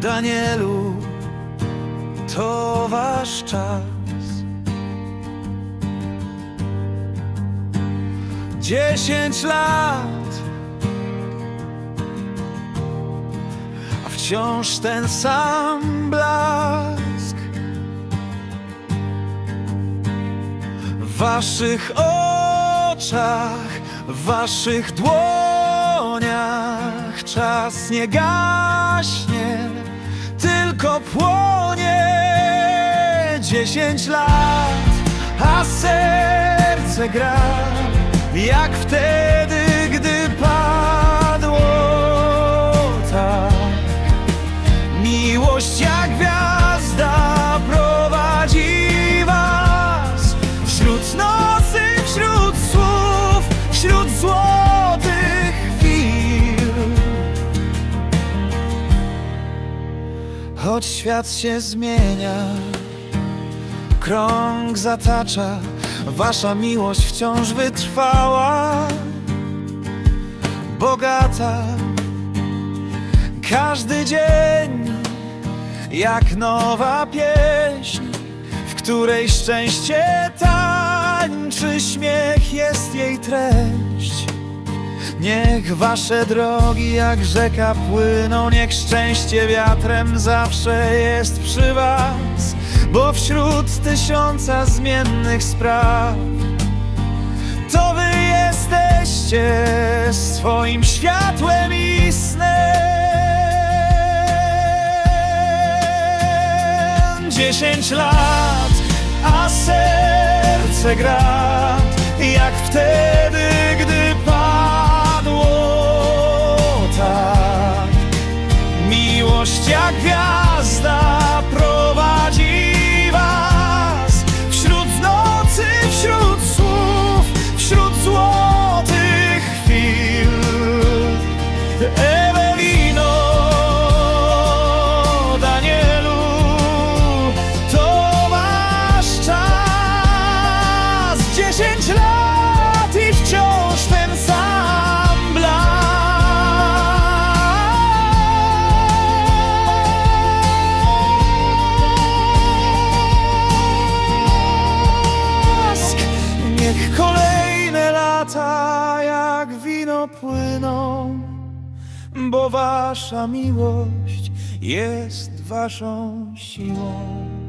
Danielu, to wasz czas. Dziesięć lat, a wciąż ten sam blask. W waszych oczach, w waszych dłoniach czas nie gaśnie, tylko płonie. Dziesięć lat, a serce gra jak wtedy, Choć świat się zmienia. Krąg zatacza. Wasza miłość wciąż wytrwała. Bogata. Każdy dzień jak nowa pieśń, w której szczęście tańczy, śmiech jest jej treść. Niech wasze drogi jak rzeka płyną, niech szczęście wiatrem zawsze jest przy was, bo wśród tysiąca zmiennych spraw to wy jesteście swoim światłem i snem. Dziesięć lat, a serce gra jak wtedy, kolejne lata jak wino płyną, bo wasza miłość jest waszą siłą.